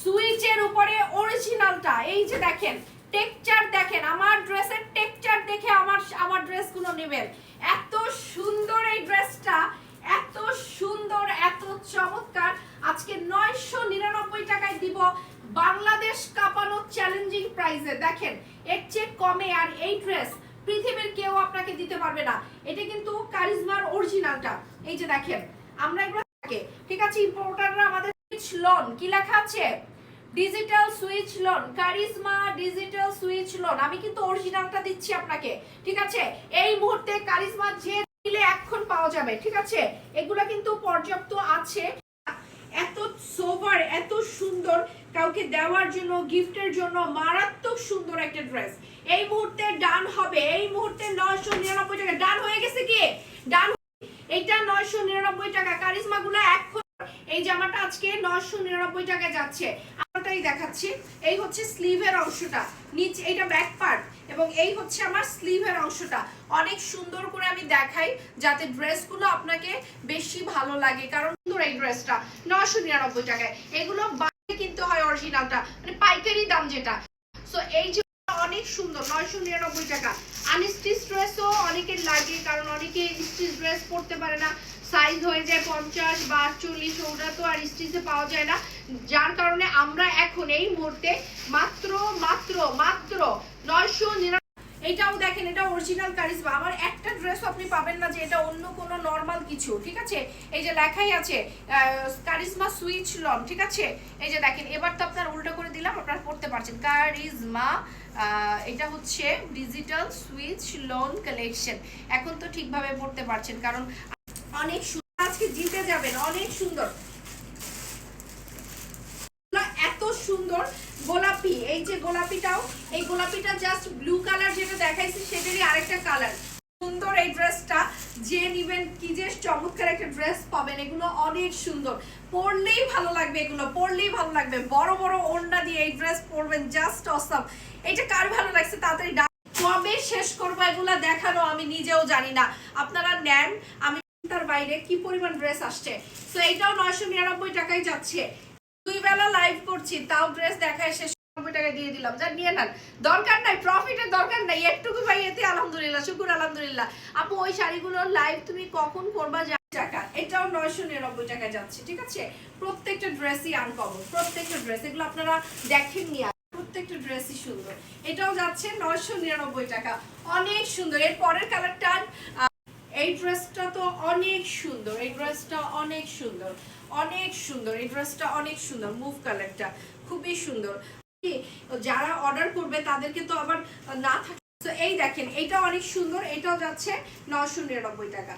সুইচের উপরে অরিজিনালটা এই যে দেখেন টেক্সচার দেখেন, আমার ড্রেসের টেক্সচার দেখে আমার আমার ড্রেসগুলো নেবেন। এত সুন্দর এই ড্রেসটা, এত সুন্দর, এত চমৎকার। আজকে নয়শো নিরানব্বই টাকায় দিব বাংলাদেশ কাঁপানো চ্যালেঞ্জিং প্রাইসে দেখেন, এর চেয়ে কমে আর এই ড্রেস পৃথিবীর কেউ আপনাকে দিতে পারবে না। এটা কিন্তু কারিজমার অরিজিনালটা এই যে দেখেন, আমরা এগুলো থাকে। ঠিক আছে ইম্পোর্টাররা আমাদের লোন, কি লেখা আছে? Digital switch loan charisma digital switch loan আমি কিন্তু অরিজিনালটা দিচ্ছি আপনাকে, ঠিক আছে? এই মুহূর্তে কারিজমা যে দিলে এখন পাওয়া যাবে, ঠিক আছে? এগুলা কিন্তু পর্যাপ্ত আছে। এত সোভার এত সুন্দর, কাউকে দেওয়ার জন্য গিফটের জন্য মারাত্মক সুন্দর একটা ড্রেস এই মুহূর্তে ডান হবে, এই মুহূর্তে নয়শো নিরানব্বই টাকা। ডান হয়ে গেছে কি? ডান এইটা নয়শো নিরানব্বই টাকা। কারিজমা গুলো এখন এই জামাটা আজকে নয়শো নিরানব্বই টাকায় যাচ্ছে। আমারটাই দেখাচ্ছি। এই হচ্ছে স্লিভের অংশটা। নিচ এইটা ব্যাক পার্ট এবং এই হচ্ছে আমার স্লিভের অংশটা। অনেক সুন্দর করে আমি দেখাই যাতে ড্রেসগুলো আপনাকে বেশি ভালো লাগে। কারণ সুন্দর এই ড্রেসটা নয়শো নিরানব্বই টাকায়। এগুলো বাইরে কিনতে হয় অরিজিনালটা মানে পাইকারি দাম যেটা। সো এই যে অনেক সুন্দর, নয়শো নিরানব্বই টাকা। আনস্টিচ ড্রেসও অনেকের লাগে, কারণ অনেকে স্টিচ ড্রেস পরতে পারে না। সাইজ হয়ে যায় পঞ্চাশ বা চল্লিশ, ওটা তো আর স্টিচে পাওয়া যায় না। যার কারণে আমরা এখন এই মুহূর্তে মাত্র মাত্র মাত্র নয়শো নিরানব্বই এটাও দেখেন, এটা অরিজিনাল কারিজমা আমার একটা ড্রেস আপনি পাবেন না যে এটা অন্য কোনো নর্মাল কিছু, ঠিক আছে? এই যে লেখাই আছে কারিজমা সুইচ লন, ঠিক আছে? এই যে দেখেন, এবার তো আপনার উল্টো করে দিলাম, আপনারা পড়তে পারছেন। কারিজমা এটা হচ্ছে ডিজিটাল সুইচ লোন কালেকশন এখন তো ঠিকভাবে পড়তে পারছেন, কারণ অনেক সুন্দর আজকে জিতে যাবেন, অনেক সুন্দর। এত সুন্দর গোলাপি, এই যে গোলাপিটাও, এই গোলাপিটা জাস্ট ব্লু কালার যেটা দেখাইছি, সেটারই আরেকটা কালার সুন্দর এই ড্রেসটা যে নিবেন, কি যে চমৎকার একটা ড্রেস পাবেন, এগুলো অনেক সুন্দর। পরলেই ভালো লাগবে এগুলো, পরলেই ভালো লাগবে। বড় বড় ওড়না দিয়ে এই ড্রেস পরবেন জাস্ট অসম এটা কার ভালো লাগছে, তাড়াতাড়ি কবে শেষ করব এগুলা দেখানো, আমি নিজেও জানি না। আপনারা নেন, আমি তার বাইরে কি পরিমাণ ড্রেস আসছে? তো এইটাও নয়শো নিরানব্বই টাকায় যাচ্ছে। দুই বেলা লাইভ করছি, তাও ড্রেস দেখায় শেষ এটাও নিরানব্বই টাকা ঠিক আছে? প্রত্যেকটা ড্রেসই প্রত্যেকটা ড্রেস এগুলো আপনারা দেখেননি প্রত্যেকটা ড্রেসই এটাও যাচ্ছে নয়শো নিরানব্বই টাকা। অনেক সুন্দর। এর পরের কালারটা এই ড্রেসটা তো অনেক সুন্দর, এই ড্রেসটা অনেক সুন্দর অনেক সুন্দর, এই ড্রেসটা অনেক সুন্দর, মুভ কালারটা খুবই সুন্দর। যারা অর্ডার করবে তাদেরকে তো আবার না থাকে তো এই দেখেন এটা অনেক সুন্দর এটাও যাচ্ছে নশো নিরানব্বই টাকা।